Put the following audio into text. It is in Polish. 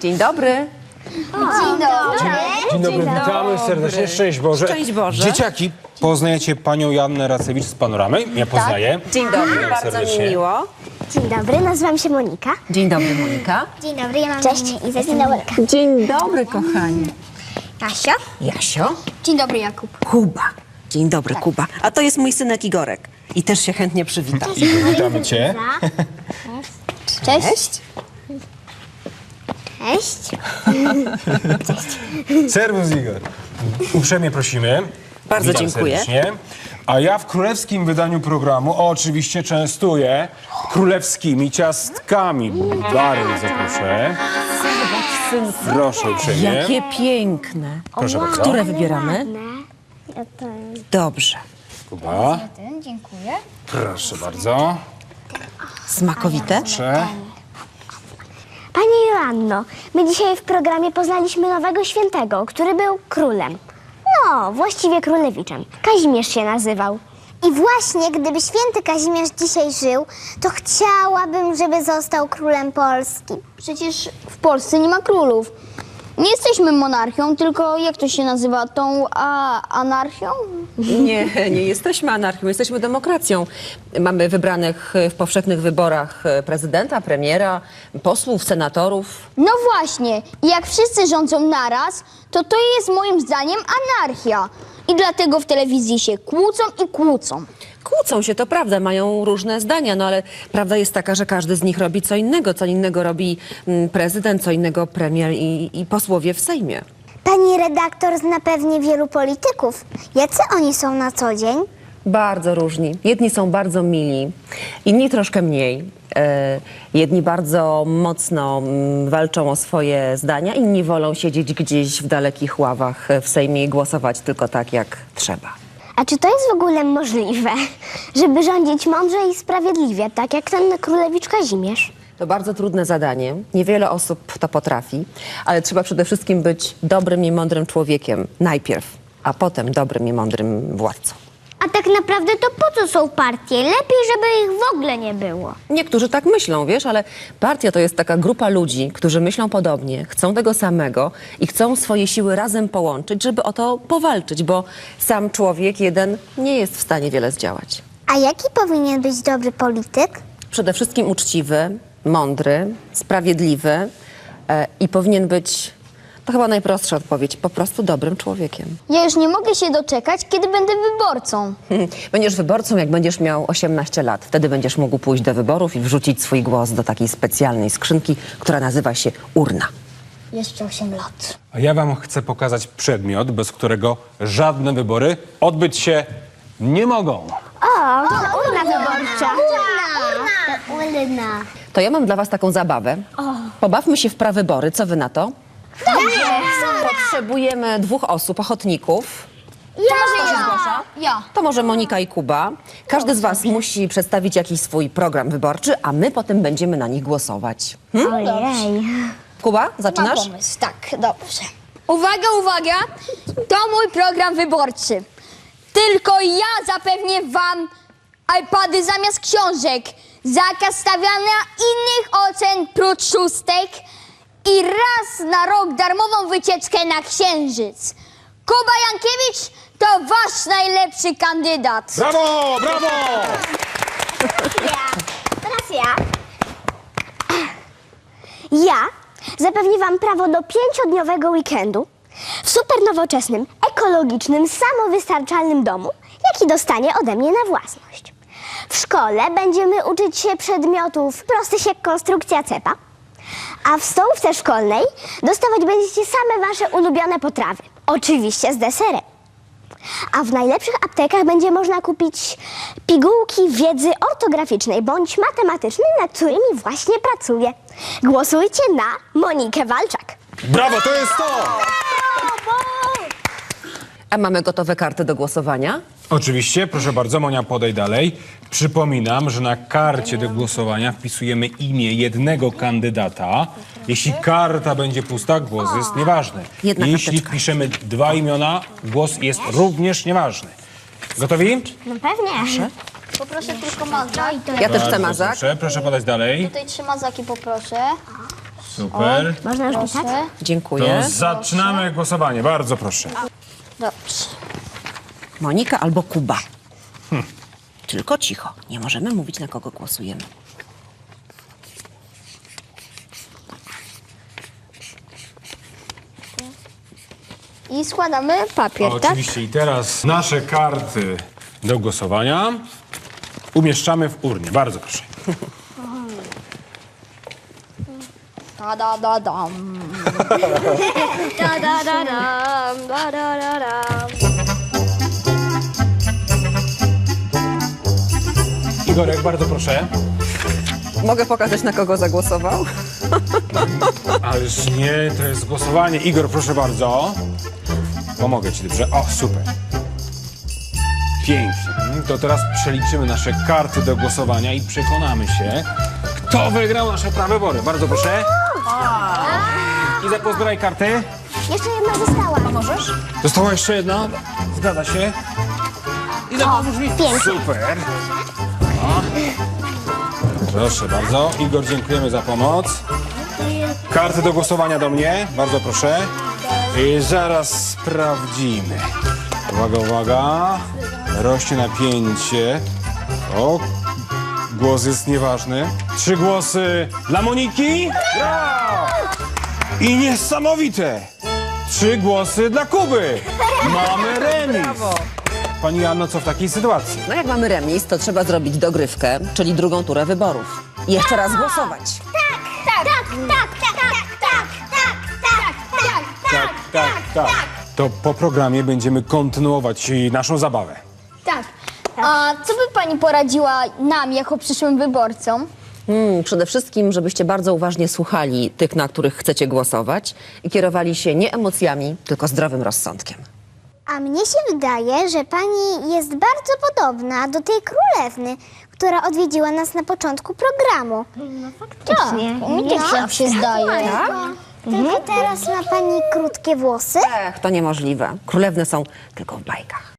Dzień dobry. Dzień dobry. Dzień dobry, witamy serdecznie. Szczęść Boże. Szczęść Boże. Dzieciaki, poznajecie panią Jannę Racewicz z Panoramy? Ja poznaję. Dzień dobry, Witam bardzo mi miło. Dzień dobry, nazywam się Monika. Dzień dobry, Monika. Dzień dobry, ja mam Cześć. Iza Dzień dobry. Dzień dobry, kochani. Kasia. Jasio. Dzień dobry, Jakub. Kuba. Dzień dobry, Kuba. A to jest mój synek Igorek. I też się chętnie przywita. Igor, witamy cię. Cześć. Cześć. Cześć. Serwus Igor. Uprzejmie prosimy. Bardzo Witam dziękuję. Serdecznie. A ja w królewskim wydaniu programu oczywiście częstuję królewskimi ciastkami. Bardzo proszę. Proszę uprzejmie. Jakie piękne. Proszę bardzo. Które wybieramy? Ja to... Dobrze. Kuba, Dziękuję. proszę bardzo. Smakowite? Proszę. Pani Joanno, my dzisiaj w programie poznaliśmy nowego świętego, który był królem. No, właściwie królewiczem. Kazimierz się nazywał. I właśnie, gdyby święty Kazimierz dzisiaj żył, to chciałabym, żeby został królem Polski. Przecież w Polsce nie ma królów. Nie jesteśmy monarchią, tylko jak to się nazywa? Tą a, anarchią? Nie, nie jesteśmy anarchią, jesteśmy demokracją. Mamy wybranych w powszechnych wyborach prezydenta, premiera, posłów, senatorów. No właśnie. I jak wszyscy rządzą naraz, to to jest moim zdaniem anarchia. I dlatego w telewizji się kłócą i kłócą. Kłócą się, to prawda, mają różne zdania, no ale prawda jest taka, że każdy z nich robi co innego. Co innego robi mm, prezydent, co innego premier i, i posłowie w Sejmie. Pani redaktor zna pewnie wielu polityków. Jacy oni są na co dzień? Bardzo różni. Jedni są bardzo mili, inni troszkę mniej. E, jedni bardzo mocno mm, walczą o swoje zdania, inni wolą siedzieć gdzieś w dalekich ławach e, w Sejmie i głosować tylko tak, jak trzeba. A czy to jest w ogóle możliwe, żeby rządzić mądrze i sprawiedliwie, tak jak ten królewicz Kazimierz? To bardzo trudne zadanie. Niewiele osób to potrafi, ale trzeba przede wszystkim być dobrym i mądrym człowiekiem najpierw, a potem dobrym i mądrym władcą. A tak naprawdę to po co są partie? Lepiej, żeby ich w ogóle nie było. Niektórzy tak myślą, wiesz, ale partia to jest taka grupa ludzi, którzy myślą podobnie, chcą tego samego i chcą swoje siły razem połączyć, żeby o to powalczyć, bo sam człowiek jeden nie jest w stanie wiele zdziałać. A jaki powinien być dobry polityk? Przede wszystkim uczciwy, mądry, sprawiedliwy e, i powinien być, to chyba najprostsza odpowiedź, po prostu dobrym człowiekiem. Ja już nie mogę się doczekać, kiedy będę wyborcą. Hmm, Będziesz wyborcą, jak będziesz miał 18 lat. Wtedy będziesz mógł pójść do wyborów i wrzucić swój głos do takiej specjalnej skrzynki, która nazywa się urna. Jeszcze 8 lat. A ja wam chcę pokazać przedmiot, bez którego żadne wybory odbyć się nie mogą. O, urna wyborcza. Ulna. To ja mam dla was taką zabawę. Pobawmy się w prawybory. Co wy na to? Potrzebujemy dwóch osób, ochotników. Ja. zgłasza? Ja. To może Monika i Kuba. Każdy z was musi przedstawić jakiś swój program wyborczy, a my potem będziemy na nich głosować. Ojej. Kuba, Mam zaczynasz? pomysł, tak, dobrze. Uwaga, uwaga! To mój program wyborczy. Tylko ja zapewnię wam iPady zamiast książek, zakaz stawiania innych ocen prócz szóstek i raz na rok darmową wycieczkę na Księżyc. Kuba Jankiewicz to wasz najlepszy kandydat. Brawo, brawo! Teraz ja. Ja zapewnię Wam prawo do pięciodniowego weekendu w super nowoczesnym, ekologicznym, samowystarczalnym domu, jaki dostanie ode mnie na własność. W szkole będziemy uczyć się przedmiotów prostych jak konstrukcja cepa, a w stołówce szkolnej dostawać będziecie same Wasze ulubione potrawy. Oczywiście z deserem. A w najlepszych aptekach będzie można kupić pigułki wiedzy ortograficznej bądź matematycznej, nad którymi właśnie pracuję. Głosujcie na Monikę Walczak. Brawo, to jest to! A mamy gotowe karty do głosowania? Oczywiście, proszę bardzo, Monia, podaj dalej. Przypominam, że na karcie do głosowania wpisujemy imię jednego kandydata. Jeśli karta będzie pusta, głos jest nieważny. Jedna Jeśli karteczka. piszemy dwa imiona, głos jest również nieważny. Gotowi? No pewnie. Poproszę tylko mazak. Ja też chcę Bardzo mazak. Proszę, proszę podać dalej. Tutaj trzy mazaki poproszę. Super. Można już pisać? Dziękuję. To zaczynamy głosowanie. Bardzo proszę. Dobrze. Monika albo Kuba. Tylko cicho. Nie możemy mówić, na kogo głosujemy. I składamy papier, tak? Oczywiście i teraz nasze karty do głosowania umieszczamy w urnie. Bardzo proszę. Da, da, da, dam. Da, da, da, dam, da, da, da, Igorek, bardzo proszę. Mogę pokazać, na kogo zagłosował? Ależ nie, to jest głosowanie. Igor, proszę bardzo. Pomogę ci, dobrze? O, super. Pięknie. Mm, To teraz przeliczymy nasze karty do głosowania i przekonamy się, kto wygrał nasze prawybory. Bardzo proszę. Iza, pozbieraj karty. Jeszcze jedna została. Możesz? Została jeszcze jedna. Zgadza się. Iza, pomóż mi. Super. Proszę bardzo. Igor, dziękujemy za pomoc. Karty do głosowania do mnie. Bardzo proszę. I zaraz sprawdzimy. Uwaga, uwaga. Rośnie napięcie. O, głos jest nieważny. Trzy głosy dla Moniki. I niesamowite. Trzy głosy dla Kuby. Mamy remis. Pani Anno, co w takiej sytuacji? No jak mamy remis, to trzeba zrobić dogrywkę, czyli drugą turę wyborów. I jeszcze raz głosować. Tak, tak, tak, tak, tak, tak, tak, tak, tak, tak, tak. To po programie będziemy kontynuować y, naszą zabawę. Tak. A co by pani poradziła nam, jako przyszłym wyborcom? Hmm, przede wszystkim, żebyście bardzo uważnie słuchali tych, na których chcecie głosować i kierowali się nie emocjami, tylko zdrowym rozsądkiem. A mnie się wydaje, że pani jest bardzo podobna do tej królewny, która odwiedziła nas na początku programu. Faktycznie. Mi też tak się zdaje. Tylko teraz ma pani krótkie włosy. Ech, to niemożliwe. Królewne są tylko w bajkach.